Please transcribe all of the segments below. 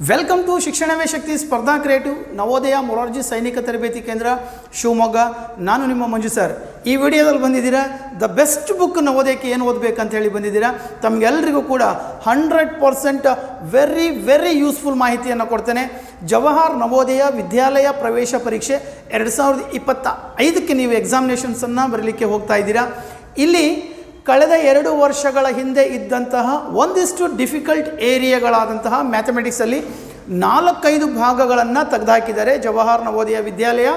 Welcome to ಶಿಕ್ಷಣವೇ ಶಕ್ತಿ ಸ್ಪರ್ಧಾ creative Navodaya Morarji ಸೈನಿಕ ತರಬೇತಿ ಕೇಂದ್ರ ಶಿವಮೊಗ್ಗ ನಾನು ನಿಮ್ಮ ಮಂಜು ಸರ್ ಈ ವಿಡಿಯೋದಲ್ಲಿ ಬಂದಿದ್ದೀರಾ ದ ಬೆಸ್ಟ್ ಬುಕ್ ನವೋದಯಕ್ಕೆ ಏನು ಓದಬೇಕಂತ ಹೇಳಿ ಬಂದಿದ್ದೀರಾ ತಮಗೆಲ್ಲರಿಗೂ ಕೂಡ hundred percent very very useful ಮಾಹಿತಿಯನ್ನು ಕೊಡ್ತೇನೆ. ಜವಾಹರ್ ನವೋದಯ ವಿದ್ಯಾಲಯ ಪ್ರವೇಶ ಪರೀಕ್ಷೆ ಎರಡು ಸಾವಿರದ ಇಪ್ಪತ್ತ ಐದಕ್ಕೆ ನೀವು ಎಕ್ಸಾಮಿನೇಷನ್ಸನ್ನು ಬರಲಿಕ್ಕೆ ಹೋಗ್ತಾ ಇದ್ದೀರಾ. ಇಲ್ಲಿ ಕಳೆದ ಎರಡು ವರ್ಷಗಳ ಹಿಂದೆ ಇದ್ದಂತಹ ಒಂದಿಷ್ಟು ಡಿಫಿಕಲ್ಟ್ ಏರಿಯಾಗಳಾದಂತಹ ಮ್ಯಾಥಮೆಟಿಕ್ಸಲ್ಲಿ ನಾಲ್ಕೈದು ಭಾಗಗಳನ್ನು ತೆಗೆದುಹಾಕಿದ್ದಾರೆ ಜವಾಹರ್ ನವೋದಯ ವಿದ್ಯಾಲಯ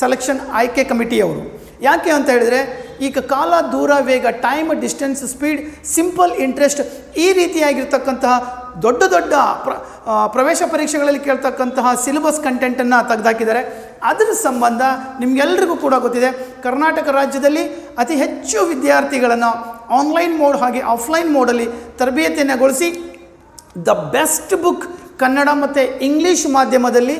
ಸೆಲೆಕ್ಷನ್ ಆಯ್ಕೆ ಕಮಿಟಿಯವರು ಯಾಕೆ ಅಂತ ಹೇಳಿದರೆ, ಈಗ ಕಾಲ ದೂರ, ವೇಗ time distance speed simple interest ಈ ರೀತಿಯಾಗಿರ್ತಕ್ಕಂತಹ ದೊಡ್ಡ ದೊಡ್ಡ ಪ್ರ ಪ್ರವೇಶ ಪರೀಕ್ಷೆಗಳಲ್ಲಿ ಕೇಳ್ತಕ್ಕಂತಹ ಸಿಲೆಬಸ್ ಕಂಟೆಂಟನ್ನು ತೆಗೆದುಹಾಕಿದ್ದಾರೆ ಅದರ ಸಂಬಂಧ ನಿಮಗೆಲ್ಲರಿಗೂ ಕೂಡ ಗೊತ್ತಿದೆ, ಕರ್ನಾಟಕ ರಾಜ್ಯದಲ್ಲಿ ಅತಿ ಹೆಚ್ಚು ವಿದ್ಯಾರ್ಥಿಗಳನ್ನು ಆನ್ಲೈನ್ ಮೋಡ್ ಹಾಗೆ ಆಫ್ಲೈನ್ ಮೋಡಲ್ಲಿ ತರಬೇತಿಯನ್ನುಗೊಳಿಸಿ ದ ಬೆಸ್ಟ್ ಬುಕ್ ಕನ್ನಡ ಮತ್ತು ಇಂಗ್ಲೀಷ್ ಮಾಧ್ಯಮದಲ್ಲಿ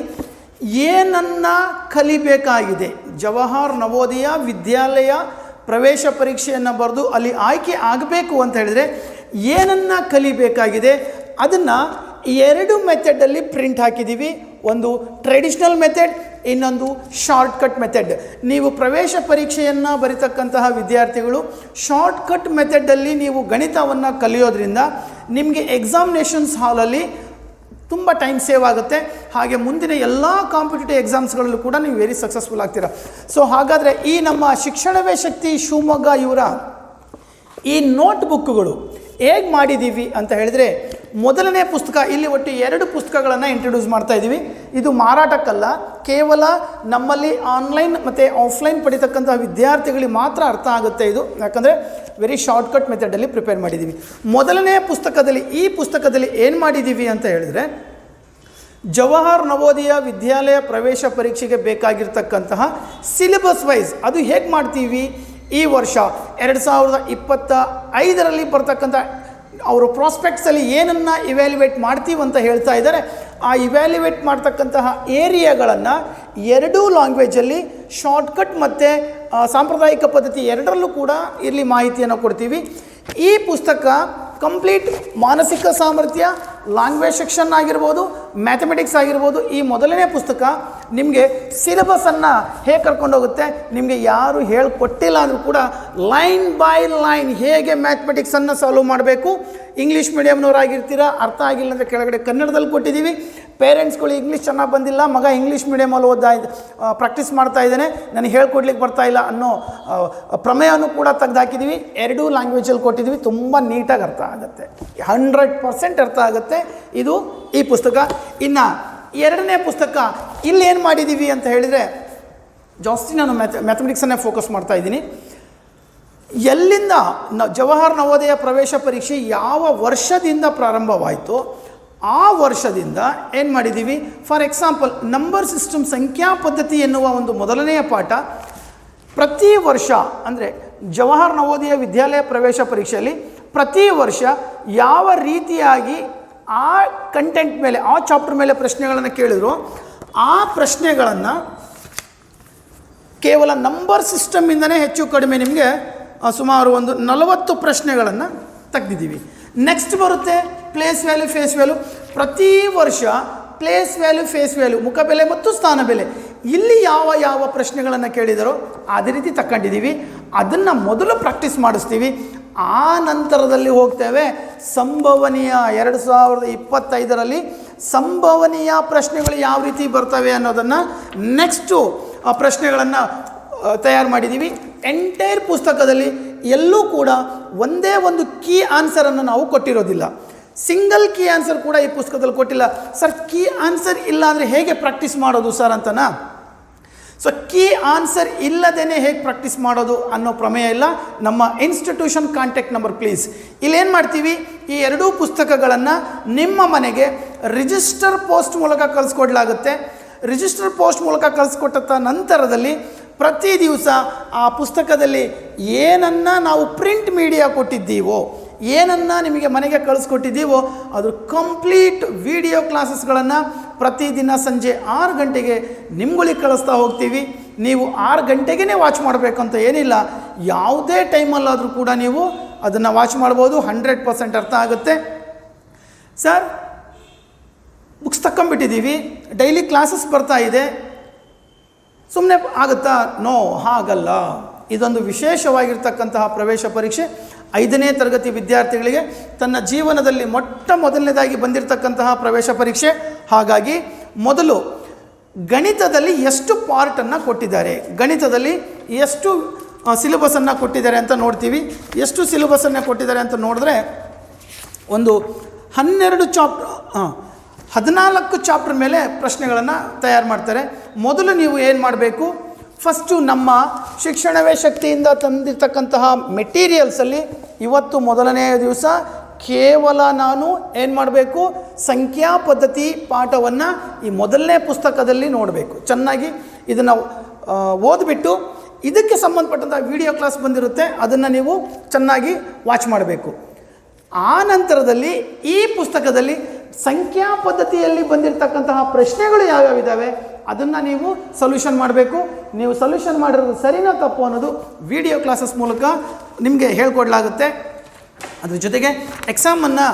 ಏನನ್ನು ಕಲಿಬೇಕಾಗಿದೆ. ಜವಾಹರ್ ನವೋದಯ ವಿದ್ಯಾಲಯ ಪ್ರವೇಶ ಪರೀಕ್ಷೆಯನ್ನು ಬರೆದು ಅಲ್ಲಿ ಆಯ್ಕೆ ಆಗಬೇಕು ಅಂತ ಹೇಳಿದರೆ ಏನನ್ನು ಕಲಿಬೇಕಾಗಿದೆ ಅದನ್ನು ಎರಡು ಮೆಥಡಲ್ಲಿ ಪ್ರಿಂಟ್ ಹಾಕಿದ್ದೀವಿ ಒಂದು ಟ್ರೆಡಿಷ್ನಲ್ ಮೆಥಡ್ ಇನ್ನೊಂದು ಶಾರ್ಟ್ಕಟ್ ಮೆಥಡ್ ನೀವು ಪ್ರವೇಶ ಪರೀಕ್ಷೆಯನ್ನು ಬರಿತಕ್ಕಂತಹ ವಿದ್ಯಾರ್ಥಿಗಳು ಶಾರ್ಟ್ಕಟ್ ಮೆಥಡಲ್ಲಿ ನೀವು ಗಣಿತವನ್ನು ಕಲಿಯೋದ್ರಿಂದ ನಿಮಗೆ ಎಕ್ಸಾಮಿನೇಷನ್ಸ್ ಹಾಲಲ್ಲಿ ತುಂಬ ಟೈಮ್ ಸೇವ್ ಆಗುತ್ತೆ. ಹಾಗೆ ಮುಂದಿನ ಎಲ್ಲ ಕಾಂಪಿಟೇಟಿವ್ ಎಕ್ಸಾಮ್ಸ್ಗಳಲ್ಲೂ ಕೂಡ ನೀವು ವೆರಿ ಸಕ್ಸಸ್ಫುಲ್ ಆಗ್ತೀರಾ. ಸೊ ಹಾಗಾದರೆ ಈ ನಮ್ಮ ಶಿಕ್ಷಣವೇ ಶಕ್ತಿ ಶಿವಮೊಗ್ಗ ಇವರ? ಈ ನೋಟ್ಬುಕ್ಗಳು ಹೇಗೆ ಮಾಡಿದ್ದೀವಿ ಅಂತ ಹೇಳಿದರೆ ಮೊದಲನೇ ಪುಸ್ತಕ, ಇಲ್ಲಿ ಒಟ್ಟು ಎರಡು ಪುಸ್ತಕಗಳನ್ನು ಇಂಟ್ರೊಡ್ಯೂಸ್ ಮಾಡ್ತಾ ಇದ್ದೀವಿ ಇದು ಮಾರಾಟಕ್ಕಲ್ಲ, ಕೇವಲ ನಮ್ಮಲ್ಲಿ ಆನ್ಲೈನ್ ಮತ್ತು ಆಫ್ಲೈನ್ ಪಡಿತಕ್ಕಂಥ ವಿದ್ಯಾರ್ಥಿಗಳಿಗೆ ಮಾತ್ರ ಅರ್ಥ ಆಗುತ್ತೆ ಇದು. ಯಾಕಂದರೆ ವೆರಿ ಶಾರ್ಟ್ಕಟ್ ಮೆಥಡಲ್ಲಿ ಪ್ರಿಪೇರ್ ಮಾಡಿದ್ದೀವಿ ಮೊದಲನೇ ಪುಸ್ತಕದಲ್ಲಿ, ಈ ಪುಸ್ತಕದಲ್ಲಿ ಏನು ಮಾಡಿದ್ದೀವಿ ಅಂತ ಹೇಳಿದರೆ, ಜವಾಹರ್ ನವೋದಯ ವಿದ್ಯಾಲಯ ಪ್ರವೇಶ ಪರೀಕ್ಷೆಗೆ ಬೇಕಾಗಿರ್ತಕ್ಕಂತಹ ಸಿಲೆಬಸ್ ವೈಸ್ ಅದು ಹೇಗೆ ಮಾಡ್ತೀವಿ? ಈ ವರ್ಷ ಎರಡು ಸಾವಿರದ ಇಪ್ಪತ್ತ ಐದರಲ್ಲಿ ಬರ್ತಕ್ಕಂಥ ಅವರು ಪ್ರಾಸ್ಪೆಕ್ಟ್ಸಲ್ಲಿ ಏನನ್ನು ಇವ್ಯಾಲ್ಯುವೇಟ್ ಮಾಡ್ತೀವಿ ಅಂತ ಹೇಳ್ತಾ ಇದ್ದಾರೆ. ಆ ಇವ್ಯಾಲ್ಯುವೇಟ್ ಮಾಡ್ತಕ್ಕಂತಹ ಏರಿಯಾಗಳನ್ನು ಎರಡೂ ಲ್ಯಾಂಗ್ವೇಜಲ್ಲಿ ಶಾರ್ಟ್ಕಟ್ ಮತ್ತು ಸಾಂಪ್ರದಾಯಿಕ ಪದ್ಧತಿ ಎರಡರಲ್ಲೂ ಕೂಡ ಇಲ್ಲಿ ಮಾಹಿತಿಯನ್ನು ಕೊಡ್ತೀವಿ. ಈ ಪುಸ್ತಕ ಕಂಪ್ಲೀಟ್ ಮಾನಸಿಕ ಸಾಮರ್ಥ್ಯ ಲ್ಯಾಂಗ್ವೇಜ್ ಸೆಕ್ಷನ್ ಆಗಿರ್ಬೋದು ಮ್ಯಾಥಮೆಟಿಕ್ಸ್ ಆಗಿರ್ಬೋದು, ಈ ಮೊದಲನೇ ಪುಸ್ತಕ ನಿಮಗೆ ಸಿಲೆಬಸನ್ನು ಹೇಗೆ ಕರ್ಕೊಂಡೋಗುತ್ತೆ ನಿಮಗೆ ಯಾರು ಹೇಳಿಕೊಟ್ಟಿಲ್ಲ ಅಂದರೂ ಕೂಡ ಲೈನ್ ಬೈ ಲೈನ್ ಹೇಗೆ ಮ್ಯಾಥಮೆಟಿಕ್ಸನ್ನು ಸಾಲ್ವ್ ಮಾಡಬೇಕು ಇಂಗ್ಲೀಷ್ ಮೀಡಿಯಮ್ನವರಾಗಿರ್ತೀರಾ ಅರ್ಥ ಆಗಿಲ್ಲ ಅಂದರೆ ಕೆಳಗಡೆ ಕನ್ನಡದಲ್ಲಿ ಕೊಟ್ಟಿದ್ದೀವಿ. ಪೇರೆಂಟ್ಸ್ಗಳು ಇಂಗ್ಲೀಷ್ ಚೆನ್ನಾಗಿ ಬಂದಿಲ್ಲ, ಮಗ ಇಂಗ್ಲೀಷ್ ಮೀಡಿಯಮಲ್ಲಿ ಓದ್ತಾ ಇದ್ದ ಪ್ರಾಕ್ಟೀಸ್ ಮಾಡ್ತಾ ಇದ್ದಾನೆ, ನನಗೆ ಹೇಳ್ಕೊಡ್ಲಿಕ್ಕೆ ಬರ್ತಾ ಇಲ್ಲ ಅನ್ನೋ ಪ್ರಮೇಯನೂ ಕೂಡ ತೆಗೆದುಹಾಕಿದ್ದೀವಿ ಎರಡೂ ಲ್ಯಾಂಗ್ವೇಜಲ್ಲಿ ಕೊಟ್ಟಿದ್ದೀವಿ ತುಂಬ ನೀಟಾಗಿ ಅರ್ಥ ಆಗುತ್ತೆ. ಹಂಡ್ರೆಡ್ ಪರ್ಸೆಂಟ್ ಅರ್ಥ ಆಗುತ್ತೆ. ಇದು ಈ ಪುಸ್ತಕ. ಇನ್ನು, ಎರಡನೇ ಪುಸ್ತಕ ಇಲ್ಲೇನು ಮಾಡಿದ್ದೀವಿ ಅಂತ ಹೇಳಿದರೆ, ಜಾಸ್ತಿ ನಾನು ಮ್ಯಾಥ ಮ್ಯಾಥಮೆಟಿಕ್ಸನ್ನೇ ಫೋಕಸ್ ಮಾಡ್ತಾ ಇದ್ದೀನಿ. ಎಲ್ಲಿಂದ ನ, ಜವಾಹರ್ ನವೋದಯ ಪ್ರವೇಶ ಪರೀಕ್ಷೆ ಯಾವ ವರ್ಷದಿಂದ ಪ್ರಾರಂಭವಾಯಿತು ಆ ವರ್ಷದಿಂದ ಏನು ಮಾಡಿದ್ದೀವಿ ಫಾರ್ ಎಕ್ಸಾಂಪಲ್ ನಂಬರ್ ಸಿಸ್ಟಮ್ ಸಂಖ್ಯಾ ಪದ್ಧತಿ ಎನ್ನುವ ಒಂದು ಮೊದಲನೆಯ ಪಾಠ. ಪ್ರತಿ ವರ್ಷ, ಅಂದರೆ ಜವಾಹರ್ ನವೋದಯ ವಿದ್ಯಾಲಯ ಪ್ರವೇಶ ಪರೀಕ್ಷೆಯಲ್ಲಿ ಪ್ರತಿ ವರ್ಷ ಯಾವ ರೀತಿಯಾಗಿ ಆ ಕಂಟೆಂಟ್ ಮೇಲೆ, ಆ ಚಾಪ್ಟರ್ ಮೇಲೆ ಪ್ರಶ್ನೆಗಳನ್ನು ಕೇಳಿದ್ರು? ಆ ಪ್ರಶ್ನೆಗಳನ್ನು ಕೇವಲ ನಂಬರ್ ಸಿಸ್ಟಮಿಂದನೇ ಹೆಚ್ಚು ಕಡಿಮೆ ನಿಮಗೆ ಸುಮಾರು ಒಂದು ನಲವತ್ತು ಪ್ರಶ್ನೆಗಳನ್ನು ತೆಗೆದಿದ್ದೀವಿ. ನೆಕ್ಸ್ಟ್ ಬರುತ್ತೆ ಪ್ಲೇಸ್ ವ್ಯಾಲ್ಯೂ ಫೇಸ್ ವ್ಯಾಲ್ಯೂ ಪ್ರತಿ ವರ್ಷ ಪ್ಲೇಸ್ ವ್ಯಾಲ್ಯೂ ಫೇಸ್ ವ್ಯಾಲ್ಯೂ ಮುಖ ಬೆಲೆ ಮತ್ತು ಸ್ಥಾನ ಬೆಲೆ. ಇಲ್ಲಿ ಯಾವ ಯಾವ ಪ್ರಶ್ನೆಗಳನ್ನು ಕೇಳಿದರೋ ಅದೇ ರೀತಿ ತಗೊಂಡಿದ್ದೀವಿ ಅದನ್ನು ಮೊದಲು ಪ್ರಾಕ್ಟೀಸ್ ಮಾಡಿಸ್ತೀವಿ. ಆ ನಂತರದಲ್ಲಿ ಹೋಗ್ತೇವೆ. ಸಂಭವನೀಯ ಎರಡು ಸಾವಿರದ ಇಪ್ಪತ್ತೈದರಲ್ಲಿ ಸಂಭವನೀಯ ಪ್ರಶ್ನೆಗಳು ಯಾವ ರೀತಿ ಬರ್ತವೆ ಅನ್ನೋದನ್ನು ನೆಕ್ಸ್ಟು ಆ ಪ್ರಶ್ನೆಗಳನ್ನು ತಯಾರು ಮಾಡಿದ್ದೀವಿ ಎಂಟೈರ್ ಪುಸ್ತಕದಲ್ಲಿ ಎಲ್ಲೂ ಕೂಡ ಒಂದೇ ಒಂದು ಕೀ ಆನ್ಸರನ್ನು ನಾವು ಕೊಟ್ಟಿರೋದಿಲ್ಲ. ಸಿಂಗಲ್ ಕೀ ಆನ್ಸರ್ ಕೂಡ ಈ ಪುಸ್ತಕದಲ್ಲಿ ಕೊಟ್ಟಿಲ್ಲ. ಸರ್ ಕೀ ಆನ್ಸರ್ ಇಲ್ಲ ಅಂದರೆ ಹೇಗೆ ಪ್ರಾಕ್ಟೀಸ್ ಮಾಡೋದು ಸರ್ ಅಂತನಾ? ಸೊ ಕೀ ಆನ್ಸರ್ ಇಲ್ಲದೇ ಹೇಗೆ ಪ್ರಾಕ್ಟೀಸ್ ಮಾಡೋದು ಅನ್ನೋ ಪ್ರಮೇಯ ಇಲ್ಲ. ನಮ್ಮ ಇನ್ಸ್ಟಿಟ್ಯೂಷನ್ ಕಾಂಟ್ಯಾಕ್ಟ್ ನಂಬರ್ ಪ್ಲೀಸ್ ಇಲ್ಲೇನು ಮಾಡ್ತೀವಿ? ಈ ಎರಡೂ ಪುಸ್ತಕಗಳನ್ನು ನಿಮ್ಮ ಮನೆಗೆ ರಿಜಿಸ್ಟರ್ ಪೋಸ್ಟ್ ಮೂಲಕ ಕಳಿಸ್ಕೊಡ್ಲಾಗುತ್ತೆ. ರಿಜಿಸ್ಟರ್ ಪೋಸ್ಟ್ ಮೂಲಕ ಕಳಿಸ್ಕೊಟ್ಟ ನಂತರದಲ್ಲಿ ಪ್ರತಿ ದಿವಸ ಆ ಪುಸ್ತಕದಲ್ಲಿ ಏನನ್ನು ನಾವು ಪ್ರಿಂಟ್ ಮೀಡಿಯಾ ಕೊಟ್ಟಿದ್ದೀವೋ, ಏನನ್ನು ನಿಮಗೆ ಮನೆಗೆ ಕಳಿಸ್ಕೊಟ್ಟಿದ್ದೀವೋ, ಅದು ಕಂಪ್ಲೀಟ್ ವಿಡಿಯೋ ಕ್ಲಾಸಸ್ಗಳನ್ನು ಪ್ರತಿದಿನ ಸಂಜೆ ಆರು ಗಂಟೆಗೆ ನಿಮ್ಗಳಿಗೆ ಕಳಿಸ್ತಾ ಹೋಗ್ತೀವಿ. ನೀವು ಆರು ಗಂಟೆಗೇ ವಾಚ್ ಮಾಡಬೇಕು ಅಂತ ಏನಿಲ್ಲ. ಯಾವುದೇ ಟೈಮಲ್ಲಾದರೂ ಕೂಡ ನೀವು ಅದನ್ನು ವಾಚ್ ಮಾಡ್ಬೋದು. ಹಂಡ್ರೆಡ್ ಪರ್ಸೆಂಟ್ ಅರ್ಥ ಆಗುತ್ತೆ. ಸರ್, ಬುಕ್ಸ್ ತಕ್ಕೊಂಬಿಟ್ಟಿದ್ದೀವಿ ಡೈಲಿ ಕ್ಲಾಸಸ್ ಬರ್ತಾ ಇದೆ. ಸುಮ್ಮನೆ ಆಗುತ್ತಾ? ನೋ, ಹಾಗಲ್ಲ. ಇದೊಂದು ವಿಶೇಷವಾಗಿರ್ತಕ್ಕಂತಹ ಪ್ರವೇಶ ಪರೀಕ್ಷೆ. ಐದನೇ ತರಗತಿ ವಿದ್ಯಾರ್ಥಿಗಳಿಗೆ ತನ್ನ ಜೀವನದಲ್ಲಿ ಮೊಟ್ಟ ಮೊದಲನೇದಾಗಿ ಬಂದಿರತಕ್ಕಂತಹ ಪ್ರವೇಶ ಪರೀಕ್ಷೆ. ಹಾಗಾಗಿ ಮೊದಲು ಗಣಿತದಲ್ಲಿ ಎಷ್ಟು ಪಾರ್ಟನ್ನು ಕೊಟ್ಟಿದ್ದಾರೆ? ಗಣಿತದಲ್ಲಿ ಎಷ್ಟು ಸಿಲೆಬಸನ್ನು ಕೊಟ್ಟಿದ್ದಾರೆ ಅಂತ ನೋಡ್ತೀವಿ. ಎಷ್ಟು ಸಿಲೆಬಸನ್ನು ಕೊಟ್ಟಿದ್ದಾರೆ ಅಂತ ನೋಡಿದ್ರೆ ಒಂದು ಹನ್ನೆರಡು ಚಾಪ್ಟರ್ ಹಾಂ ಹದಿನಾಲ್ಕು ಚಾಪ್ಟರ್ ಮೇಲೆ ಪ್ರಶ್ನೆಗಳನ್ನು ತಯಾರು ಮಾಡ್ತಾರೆ. ಮೊದಲು ನೀವು ಏನು ಮಾಡಬೇಕು? ಫಸ್ಟು ನಮ್ಮ ಶಿಕ್ಷಣವೇ ಶಕ್ತಿಯಿಂದ ತಂದಿರ್ತಕ್ಕಂತಹ ಮೆಟೀರಿಯಲ್ಸಲ್ಲಿ ಇವತ್ತು ಮೊದಲನೆಯ ದಿವಸ ಕೇವಲ ನಾನು ಏನು ಮಾಡಬೇಕು? ಸಂಖ್ಯಾ ಪದ್ಧತಿ ಪಾಠವನ್ನು ಈ ಮೊದಲನೇ ಪುಸ್ತಕದಲ್ಲಿ ನೋಡಬೇಕು. ಚೆನ್ನಾಗಿ ಇದನ್ನು ಓದ್ಬಿಟ್ಟು ಇದಕ್ಕೆ ಸಂಬಂಧಪಟ್ಟಂಥ ವಿಡಿಯೋ ಕ್ಲಾಸ್ ಬಂದಿರುತ್ತೆ. ಅದನ್ನು ನೀವು ಚೆನ್ನಾಗಿ ವಾಚ್ ಮಾಡಬೇಕು. ಆ ನಂತರದಲ್ಲಿ ಈ ಪುಸ್ತಕದಲ್ಲಿ ಸಂಖ್ಯಾ ಪದ್ಧತಿಯಲ್ಲಿ ಬಂದಿರತಕ್ಕಂತಹ ಪ್ರಶ್ನೆಗಳು ಯಾವ್ಯಾವಿದ್ದಾವೆ ಅದನ್ನು ನೀವು ಸೊಲ್ಯೂಷನ್ ಮಾಡಬೇಕು. ನೀವು ಸೊಲ್ಯೂಷನ್ ಮಾಡಿರೋದು ಸರಿನಾ ತಪ್ಪು ಅನ್ನೋದು ವಿಡಿಯೋ ಕ್ಲಾಸಸ್ ಮೂಲಕ ನಿಮಗೆ ಹೇಳ್ಕೊಡ್ಲಾಗುತ್ತೆ. ಅದ್ರ ಜೊತೆಗೆ ಎಕ್ಸಾಮನ್ನು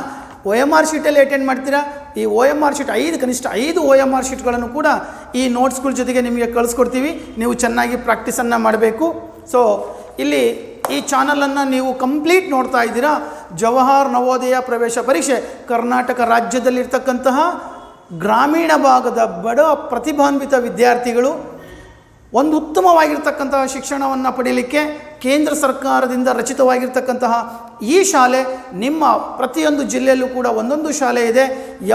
ಒ ಎಂ ಆರ್ ಶೀಟಲ್ಲಿ ಅಟೆಂಡ್ ಮಾಡ್ತೀರಾ? ಈ ಒ ಎಂ ಆರ್ ಶೀಟ್ ಐದು, ಕನಿಷ್ಠ ಐದು ಒ ಎಂ ಆರ್ ಶೀಟ್ಗಳನ್ನು ಕೂಡ ಈ ನೋಟ್ಸ್ಗಳ ಜೊತೆಗೆ ನಿಮಗೆ ಕಳಿಸ್ಕೊಡ್ತೀವಿ. ನೀವು ಚೆನ್ನಾಗಿ ಪ್ರಾಕ್ಟೀಸನ್ನು ಮಾಡಬೇಕು. ಸೊ ಇಲ್ಲಿ ಈ ಚಾನಲನ್ನು ನೀವು ಕಂಪ್ಲೀಟ್ ನೋಡ್ತಾ ಇದ್ದೀರಾ? ಜವಾಹರ್ ನವೋದಯ ಪ್ರವೇಶ ಪರೀಕ್ಷೆ. ಕರ್ನಾಟಕ ರಾಜ್ಯದಲ್ಲಿರ್ತಕ್ಕಂತಹ ಗ್ರಾಮೀಣ ಭಾಗದ ಬಡ ಪ್ರತಿಭಾನ್ವಿತ ವಿದ್ಯಾರ್ಥಿಗಳು ಒಂದು ಉತ್ತಮವಾಗಿರ್ತಕ್ಕಂತಹ ಶಿಕ್ಷಣವನ್ನು ಪಡೀಲಿಕ್ಕೆ ಕೇಂದ್ರ ಸರ್ಕಾರದಿಂದ ರಚಿತವಾಗಿರ್ತಕ್ಕಂತಹ ಈ ಶಾಲೆ ನಿಮ್ಮ ಪ್ರತಿಯೊಂದು ಜಿಲ್ಲೆಯಲ್ಲೂ ಕೂಡ ಒಂದೊಂದು ಶಾಲೆ ಇದೆ.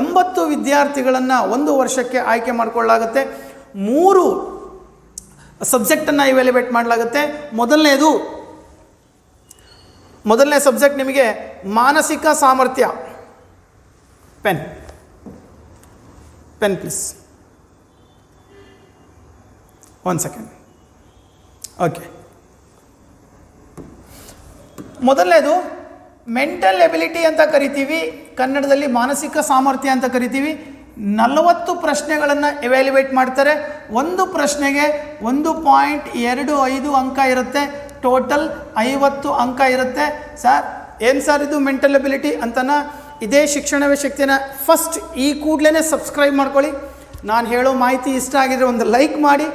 ಎಂಬತ್ತು ವಿದ್ಯಾರ್ಥಿಗಳನ್ನು ಒಂದು ವರ್ಷಕ್ಕೆ ಆಯ್ಕೆ ಮಾಡಿಕೊಳ್ಳಲಾಗುತ್ತೆ. ಮೂರು ಸಬ್ಜೆಕ್ಟನ್ನು ಇವ್ಯಾಲ್ಯುವೇಟ್ ಮಾಡಲಾಗುತ್ತೆ. ಮೊದಲನೇದು ಮೊದಲನೇ ಸಬ್ಜೆಕ್ಟ್ ನಿಮಗೆ ಮಾನಸಿಕ ಸಾಮರ್ಥ್ಯ. Pen. Pen, please. One second okay ಮೊದಲನೇದು ಮೆಂಟಲ್ ಎಬಿಲಿಟಿ ಅಂತ ಕರಿತೀವಿ, ಕನ್ನಡದಲ್ಲಿ ಮಾನಸಿಕ ಸಾಮರ್ಥ್ಯ ಅಂತ ಕರಿತೀವಿ. ನಲವತ್ತು ಪ್ರಶ್ನೆಗಳನ್ನು ಎವ್ಯಾಲ್ಯುವೇಟ್ ಮಾಡ್ತಾರೆ. ಒಂದು ಪ್ರಶ್ನೆಗೆ ಒಂದು ಪಾಯಿಂಟ್ ಎರಡು ಐದು ಅಂಕ ಇರುತ್ತೆ. ಟೋಟಲ್ ಐವತ್ತು ಅಂಕ ಇರುತ್ತೆ. ಸರ್, ಏನು ಸರ್ ಇದು ಮೆಂಟಲ್ ಎಬಿಲಿಟಿ ಅಂತನ? ಇದೇ ಶಿಕ್ಷಣವೇ ಶಕ್ತಿನ. ಫಸ್ಟ್ ಈ ಕೂಡಲೇ ಸಬ್ಸ್ಕ್ರೈಬ್ ಮಾಡ್ಕೊಳ್ಳಿ. ನಾನು ಹೇಳೋ ಮಾಹಿತಿ ಇಷ್ಟ ಆಗಿದ್ರೆ ಒಂದು ಲೈಕ್ ಮಾಡಿ.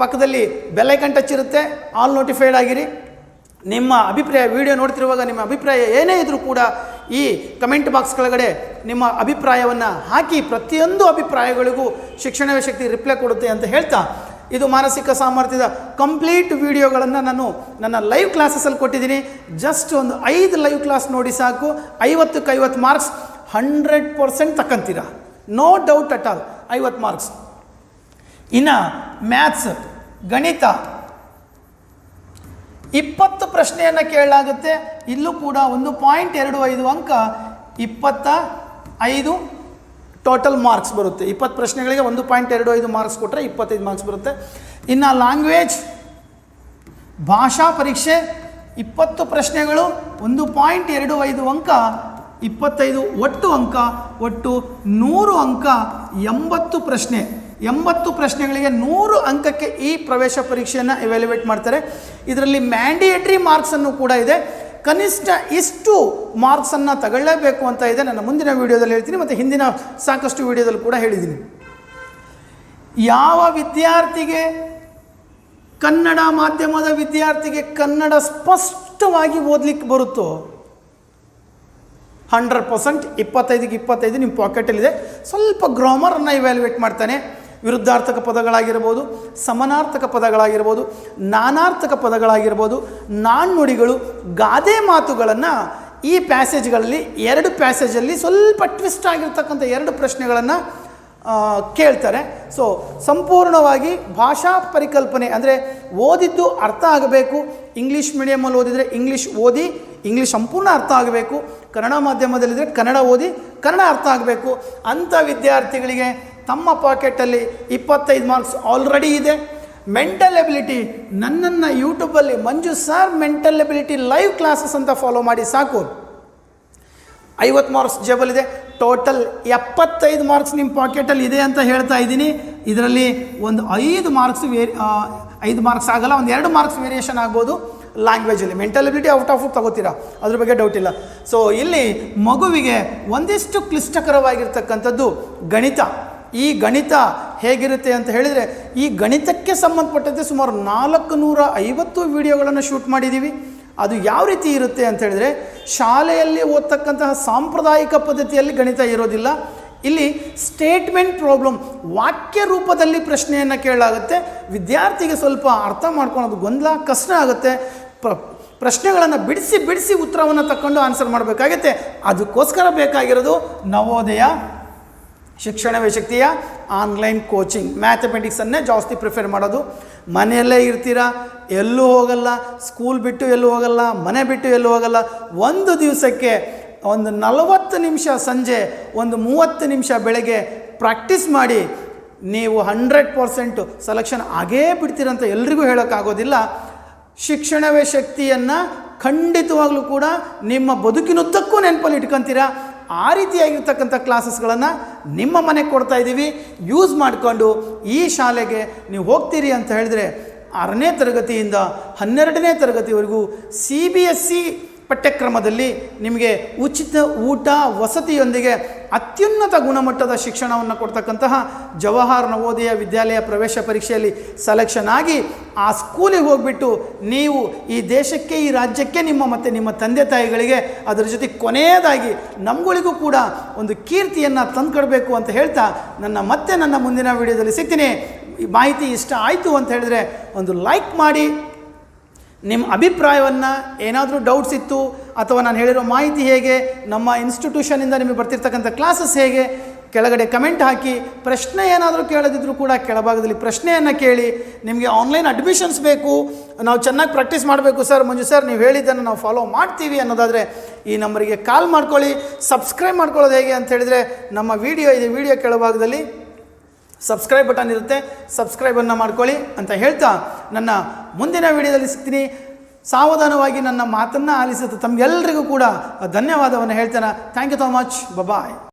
ಪಕ್ಕದಲ್ಲಿ ಬೆಲ್ಲೈಕನ್ ಟಚ್ ಇರುತ್ತೆ. ಆಲ್ ನೋಟಿಫೈಡ್ ಆಗಿರಿ. ನಿಮ್ಮ ಅಭಿಪ್ರಾಯ ವಿಡಿಯೋ ನೋಡ್ತಿರುವಾಗ ನಿಮ್ಮ ಅಭಿಪ್ರಾಯ ಏನೇ ಇದ್ದರೂ ಕೂಡ ಈ ಕಮೆಂಟ್ ಬಾಕ್ಸ್ ಕೆಳಗಡೆ ನಿಮ್ಮ ಅಭಿಪ್ರಾಯವನ್ನು ಹಾಕಿ ಪ್ರತಿಯೊಂದು ಅಭಿಪ್ರಾಯಗಳಿಗೂ ಶಿಕ್ಷಣವೇ ಶಕ್ತಿ ರಿಪ್ಲೈ ಕೊಡುತ್ತೆ ಅಂತ ಹೇಳ್ತಾ ಇದು ಮಾನಸಿಕ ಸಾಮರ್ಥ್ಯದ ಕಂಪ್ಲೀಟ್ ವಿಡಿಯೋಗಳನ್ನು ನಾನು ನನ್ನ ಲೈವ್ ಕ್ಲಾಸಸಲ್ಲಿ ಕೊಟ್ಟಿದ್ದೀನಿ. ಜಸ್ಟ್ ಒಂದು ಐದು ಲೈವ್ ಕ್ಲಾಸ್ ನೋಡಿ ಸಾಕು. ಐವತ್ತಕ್ಕೆ ಐವತ್ತು ಮಾರ್ಕ್ಸ್ ಹಂಡ್ರೆಡ್ ಪರ್ಸೆಂಟ್ ತಕ್ಕಂತೀರ? ನೋ ಡೌಟ್ ಅಟ್ ಆಲ್ ಐವತ್ತು ಮಾರ್ಕ್ಸ್ ಇನ್ನು ಮ್ಯಾಥ್ಸ್ ಗಣಿತ. ಇಪ್ಪತ್ತು ಪ್ರಶ್ನೆಯನ್ನು ಕೇಳಲಾಗುತ್ತೆ. ಇಲ್ಲೂ ಕೂಡ ಒಂದು ಪಾಯಿಂಟ್ ಎರಡು ಐದು ಅಂಕ, ಇಪ್ಪತ್ತ ಐದು ಟೋಟಲ್ ಮಾರ್ಕ್ಸ್ ಬರುತ್ತೆ. ಇಪ್ಪತ್ತು ಪ್ರಶ್ನೆಗಳಿಗೆ ಒಂದು ಪಾಯಿಂಟ್ ಎರಡು ಐದು ಮಾರ್ಕ್ಸ್ ಕೊಟ್ಟರೆ ಇಪ್ಪತ್ತೈದು ಮಾರ್ಕ್ಸ್ ಬರುತ್ತೆ. ಇನ್ನು ಲ್ಯಾಂಗ್ವೇಜ್ ಭಾಷಾ ಪರೀಕ್ಷೆ, ಇಪ್ಪತ್ತು ಪ್ರಶ್ನೆಗಳು, ಒಂದು ಪಾಯಿಂಟ್ ಎರಡು ಐದು ಅಂಕ, ಇಪ್ಪತ್ತೈದು ಒಟ್ಟು ಅಂಕ, ಒಟ್ಟು ನೂರು ಅಂಕ, ಎಂಬತ್ತು ಪ್ರಶ್ನೆ. ಎಂಬತ್ತು ಪ್ರಶ್ನೆಗಳಿಗೆ ನೂರು ಅಂಕಕ್ಕೆ ಈ ಪ್ರವೇಶ ಪರೀಕ್ಷೆಯನ್ನು ಎವ್ಯಾಲ್ಯುವೇಟ್ ಮಾಡ್ತಾರೆ. ಇದರಲ್ಲಿ ಮ್ಯಾಂಡಿಯೇಟ್ರಿ ಮಾರ್ಕ್ಸನ್ನು ಕೂಡ ಇದೆ. ಕನಿಷ್ಠ ಇಷ್ಟು ಮಾರ್ಕ್ಸನ್ನು ತಗೊಳ್ಳೇಬೇಕು ಅಂತ ಇದೆ. ನನ್ನ ಮುಂದಿನ ವೀಡಿಯೋದಲ್ಲಿ ಹೇಳ್ತೀನಿ ಮತ್ತು ಹಿಂದಿನ ಸಾಕಷ್ಟು ವೀಡಿಯೋದಲ್ಲಿ ಕೂಡ ಹೇಳಿದ್ದೀನಿ. ಯಾವ ವಿದ್ಯಾರ್ಥಿಗೆ ಕನ್ನಡ ಮಾಧ್ಯಮದ ವಿದ್ಯಾರ್ಥಿಗೆ ಕನ್ನಡ ಸ್ಪಷ್ಟವಾಗಿ ಓದಲಿಕ್ಕೆ ಬರುತ್ತೋ, ಹಂಡ್ರೆಡ್ ಪರ್ಸೆಂಟ್ ಇಪ್ಪತ್ತೈದಕ್ಕೆ ಇಪ್ಪತ್ತೈದು ನಿಮ್ಮ ಪಾಕೆಟಲ್ಲಿದೆ ಸ್ವಲ್ಪ ಗ್ರಾಮರನ್ನು ಇವ್ಯಾಲ್ಯುವೇಟ್ ಮಾಡ್ತಾನೆ. ವಿರುದ್ಧಾರ್ಥಕ ಪದಗಳಾಗಿರ್ಬೋದು, ಸಮನಾರ್ಥಕ ಪದಗಳಾಗಿರ್ಬೋದು, ನಾನಾರ್ಥಕ ಪದಗಳಾಗಿರ್ಬೋದು, ನಾಣ್ಣುಡಿಗಳು, ಗಾದೆ ಮಾತುಗಳನ್ನು ಈ ಪ್ಯಾಸೇಜ್ಗಳಲ್ಲಿ, ಎರಡು ಪ್ಯಾಸೇಜಲ್ಲಿ ಸ್ವಲ್ಪ ಟ್ವಿಸ್ಟ್ ಆಗಿರ್ತಕ್ಕಂಥ ಎರಡು ಪ್ರಶ್ನೆಗಳನ್ನು ಕೇಳ್ತಾರೆ. ಸೊ, ಸಂಪೂರ್ಣವಾಗಿ ಭಾಷಾ ಪರಿಕಲ್ಪನೆ ಅಂದರೆ ಓದಿದ್ದು ಅರ್ಥ ಆಗಬೇಕು, ಇಂಗ್ಲೀಷ್ ಮೀಡಿಯಮಲ್ಲಿ ಓದಿದರೆ ಇಂಗ್ಲೀಷ್ ಓದಿ, ಇಂಗ್ಲೀಷ್ ಸಂಪೂರ್ಣ ಅರ್ಥ ಆಗಬೇಕು, ಕನ್ನಡ ಮಾಧ್ಯಮದಲ್ಲಿದ್ದರೆ ಕನ್ನಡ ಓದಿ, ಕನ್ನಡ ಅರ್ಥ ಆಗಬೇಕು. ಅಂಥ ವಿದ್ಯಾರ್ಥಿಗಳಿಗೆ ತಮ್ಮ ಪಾಕೆಟಲ್ಲಿ ಇಪ್ಪತ್ತೈದು ಮಾರ್ಕ್ಸ್ ಆಲ್ರೆಡಿ ಇದೆ. ಮೆಂಟಲ್ ಎಬಿಲಿಟಿ ನನ್ನನ್ನು ಯೂಟ್ಯೂಬಲ್ಲಿ Manju sir mental ability live classes ಅಂತ ಫಾಲೋ ಮಾಡಿ ಸಾಕು. ಐವತ್ತು ಮಾರ್ಕ್ಸ್ ಜೇಬಲ್ಲಿದೆ ಟೋಟಲ್ ಎಪ್ಪತ್ತೈದು ಮಾರ್ಕ್ಸ್ ನಿಮ್ಮ ಪಾಕೆಟಲ್ಲಿ ಇದೆ ಅಂತ ಹೇಳ್ತಾ ಇದ್ದೀನಿ. ಇದರಲ್ಲಿ ಒಂದು ಐದು ಮಾರ್ಕ್ಸ್ ವೇರಿ ಐದು ಮಾರ್ಕ್ಸ್ ಆಗಲ್ಲ, ಒಂದು ಎರಡು ಮಾರ್ಕ್ಸ್ ವೇರಿಯೇಷನ್ ಆಗ್ಬೋದು. ಲ್ಯಾಂಗ್ವೇಜಲ್ಲಿ ಮೆಂಟಲ್ ಎಬಿಲಿಟಿ ಔಟ್ ಆಫ್ ತಗೋತೀರಾ? ಅದ್ರ ಬಗ್ಗೆ ಡೌಟ್ ಇಲ್ಲ. ಸೊ ಇಲ್ಲಿ ಮಗುವಿಗೆ ಒಂದಿಷ್ಟು ಕ್ಲಿಷ್ಟಕರವಾಗಿರ್ತಕ್ಕಂಥದ್ದು ಗಣಿತ. ಈ ಗಣಿತ ಹೇಗಿರುತ್ತೆ ಅಂತ ಹೇಳಿದರೆ, ಈ ಗಣಿತಕ್ಕೆ ಸಂಬಂಧಪಟ್ಟಂತೆ ಸುಮಾರು ನಾಲ್ಕು ನೂರ ಐವತ್ತು ವಿಡಿಯೋಗಳನ್ನು ಶೂಟ್ ಮಾಡಿದ್ದೀವಿ ಅದು ಯಾವ ರೀತಿ ಇರುತ್ತೆ ಅಂತ ಹೇಳಿದರೆ, ಶಾಲೆಯಲ್ಲಿ ಓದ್ತಕ್ಕಂತಹ ಸಾಂಪ್ರದಾಯಿಕ ಪದ್ಧತಿಯಲ್ಲಿ ಗಣಿತ ಇರೋದಿಲ್ಲ. ಇಲ್ಲಿ ಸ್ಟೇಟ್ಮೆಂಟ್ ಪ್ರಾಬ್ಲಮ್ ವಾಕ್ಯ ರೂಪದಲ್ಲಿ ಪ್ರಶ್ನೆಯನ್ನು ಕೇಳಲಾಗುತ್ತೆ. ವಿದ್ಯಾರ್ಥಿಗೆ ಸ್ವಲ್ಪ ಅರ್ಥ ಮಾಡ್ಕೊಳ್ಳೋದು ಗೊಂದಲ, ಕಷ್ಟ ಆಗುತ್ತೆ. ಪ್ರ, ಪ್ರಶ್ನೆಗಳನ್ನು ಬಿಡಿಸಿ ಬಿಡಿಸಿ ಉತ್ತರವನ್ನು ತಗೊಂಡು ಆನ್ಸರ್ ಮಾಡಬೇಕಾಗತ್ತೆ. ಅದಕ್ಕೋಸ್ಕರ ಬೇಕಾಗಿರೋದು ನವೋದಯ ಶಿಕ್ಷಣವೇ ಶಕ್ತಿಯ ಆನ್ಲೈನ್ ಕೋಚಿಂಗ್. ಮ್ಯಾಥಮೆಟಿಕ್ಸನ್ನೇ ಜಾಸ್ತಿ ಪ್ರಿಫರ್ ಮಾಡೋದು. ಮನೆಯಲ್ಲೇ ಇರ್ತೀರಾ? ಎಲ್ಲೂ ಹೋಗಲ್ಲ. ಸ್ಕೂಲ್ ಬಿಟ್ಟು ಎಲ್ಲೂ ಹೋಗಲ್ಲ. ಮನೆ ಬಿಟ್ಟು ಎಲ್ಲೂ ಹೋಗಲ್ಲ. ಒಂದು ದಿವಸಕ್ಕೆ ಒಂದು ನಲವತ್ತು ನಿಮಿಷ ಸಂಜೆ, ಒಂದು ಮೂವತ್ತು ನಿಮಿಷ ಬೆಳಗ್ಗೆ ಪ್ರಾಕ್ಟೀಸ್ ಮಾಡಿ ನೀವು ಹಂಡ್ರೆಡ್ ಪರ್ಸೆಂಟು ಸೆಲೆಕ್ಷನ್ ಆಗೇ ಬಿಡ್ತೀರಂತ ಎಲ್ರಿಗೂ ಹೇಳೋಕ್ಕಾಗೋದಿಲ್ಲ. ಶಿಕ್ಷಣವೇ ಶಕ್ತಿಯನ್ನು ಖಂಡಿತವಾಗಲೂ ಕೂಡ ನಿಮ್ಮ ಬದುಕಿನುದ್ದಕ್ಕೂ ನೆನಪಲ್ಲಿ ಇಟ್ಕೊತೀರಾ? ಆ ರೀತಿಯಾಗಿರ್ತಕ್ಕಂಥ ಕ್ಲಾಸಸ್ಗಳನ್ನು ನಿಮ್ಮ ಮನೆಗೆ ಕೊಡ್ತಾ ಇದ್ದೀವಿ. ಯೂಸ್ ಮಾಡಿಕೊಂಡು ಈ ಶಾಲೆಗೆ ನೀವು ಹೋಗ್ತೀರಿ ಅಂತ ಹೇಳಿದ್ರೆ ಆರನೇ ತರಗತಿಯಿಂದ ಹನ್ನೆರಡನೇ ತರಗತಿವರೆಗೂ ಸಿ ಬಿ ಎಸ್ ಸಿ ಪಠ್ಯಕ್ರಮದಲ್ಲಿ ನಿಮಗೆ ಉಚಿತ ಊಟ ವಸತಿಯೊಂದಿಗೆ ಅತ್ಯುನ್ನತ ಗುಣಮಟ್ಟದ ಶಿಕ್ಷಣವನ್ನು ಕೊಡ್ತಕ್ಕಂತಹ ಜವಾಹರ್ ನವೋದಯ ವಿದ್ಯಾಲಯ ಪ್ರವೇಶ ಪರೀಕ್ಷೆಯಲ್ಲಿ ಸೆಲೆಕ್ಷನ್ ಆಗಿ ಆ ಸ್ಕೂಲಿಗೆ ಹೋಗ್ಬಿಟ್ಟು ನೀವು ಈ ದೇಶಕ್ಕೆ, ಈ ರಾಜ್ಯಕ್ಕೆ, ನಿಮ್ಮ ಮತ್ತು ನಿಮ್ಮ ತಂದೆ ತಾಯಿಗಳಿಗೆ ಅದರ ಜೊತೆ ಕೊನೆಯದಾಗಿ ನಮ್ಗಳಿಗೂ ಕೂಡ ಒಂದು ಕೀರ್ತಿಯನ್ನು ತಂದುಕೊಡ್ಬೇಕು ಅಂತ ಹೇಳ್ತಾ ನನ್ನ ಮತ್ತೆ ನನ್ನ ಮುಂದಿನ ವಿಡಿಯೋದಲ್ಲಿ ಸಿಗ್ತೀನಿ. ಮಾಹಿತಿ ಇಷ್ಟ ಆಯಿತು ಅಂತ ಹೇಳಿದ್ರೆ ಒಂದು ಲೈಕ್ ಮಾಡಿ ನಿಮ್ಮ ಅಭಿಪ್ರಾಯವನ್ನು ಏನಾದರೂ ಡೌಟ್ಸ್ ಇತ್ತು ಅಥವಾ ನಾನು ಹೇಳಿರೋ ಮಾಹಿತಿ ಹೇಗೆ, ನಮ್ಮ ಇನ್ಸ್ಟಿಟ್ಯೂಷನಿಂದ ನಿಮಗೆ ಬರ್ತಿರ್ತಕ್ಕಂಥ ಕ್ಲಾಸಸ್ ಹೇಗೆ, ಕೆಳಗಡೆ ಕಮೆಂಟ್ ಹಾಕಿ, ಪ್ರಶ್ನೆ ಏನಾದರೂ ಕೇಳದಿದ್ದರೂ ಕೂಡ ಕೆಳಭಾಗದಲ್ಲಿ ಪ್ರಶ್ನೆಯನ್ನು ಕೇಳಿ, ನಿಮಗೆ ಆನ್ಲೈನ್ ಅಡ್ಮಿಷನ್ಸ್ ಬೇಕು, ನಾವು ಚೆನ್ನಾಗಿ ಪ್ರಾಕ್ಟೀಸ್ ಮಾಡಬೇಕು ಸರ್ ಮಂಜು ಸರ್ ನೀವು ಹೇಳಿದ್ದನ್ನು ನಾವು ಫಾಲೋ ಮಾಡ್ತೀವಿ ಅನ್ನೋದಾದರೆ ಈ ನಂಬರಿಗೆ ಕಾಲ್ ಮಾಡ್ಕೊಳ್ಳಿ ಸಬ್ಸ್ಕ್ರೈಬ್ ಮಾಡ್ಕೊಳ್ಳೋದು ಹೇಗೆ ಅಂತ ಹೇಳಿದರೆ ನಮ್ಮ ವಿಡಿಯೋ ಇದೆ ವಿಡಿಯೋ ಕೆಳಭಾಗದಲ್ಲಿ. ಸಬ್ಸ್ಕ್ರೈಬ್ ಬಟನ್ ಇರುತ್ತೆ. ಸಬ್ಸ್ಕ್ರೈಬನ್ನು ಮಾಡ್ಕೊಳ್ಳಿ ಅಂತ ಹೇಳ್ತಾ ನನ್ನ ಮುಂದಿನ ವಿಡಿಯೋದಲ್ಲಿ ಸಿಗ್ತೀನಿ. ಸಾವಧಾನವಾಗಿ ನನ್ನ ಮಾತನ್ನು ಆಲಿಸುತ್ತ. ತಮಗೆಲ್ಲರಿಗೂ ಕೂಡ ಧನ್ಯವಾದವನ್ನು ಹೇಳ್ತೇನೆ. Thank you so much bye bye